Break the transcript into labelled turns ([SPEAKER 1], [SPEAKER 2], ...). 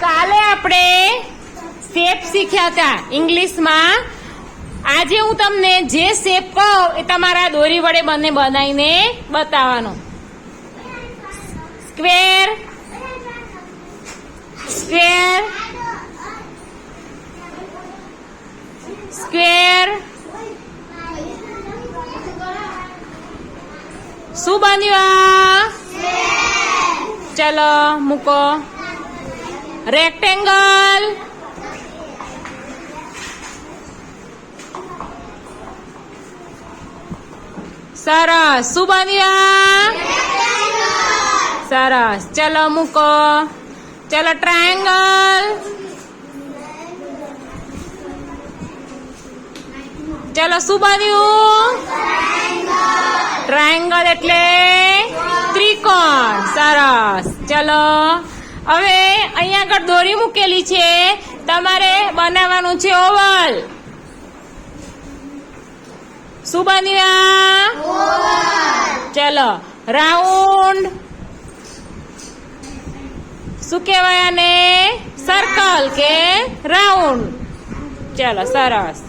[SPEAKER 1] કાલે આપણે શેપ શીખ્યા હતા ઇંગ્લિશમાં. આજે હું તમને જે શેપ કહું એ તમારા દોરી વડે બંને બનાવીને બતાવવાનો. સ્ક્વેર. સ્ક્વેર. સ્ક્વેર. શું બન્યું ચલો મૂકો. રેક્ટેંગલ સરસ શું બન્યું સરસ ચલો મૂકો ચલો ટ્રાયેંગલ ચલો શું બન્યું ટ્રાયેંગલ એટલે ત્રિકોણ. સરસ ચલો. હવે અહીંયા આગળ દોરી મૂકેલી છે. તમારે બનાવવાનું છે ઓવલ. શું બન્યા ચલો, રાઉન્ડ. શું કહેવાય આને? સર્કલ કે રાઉન્ડ. ચલો, સરસ.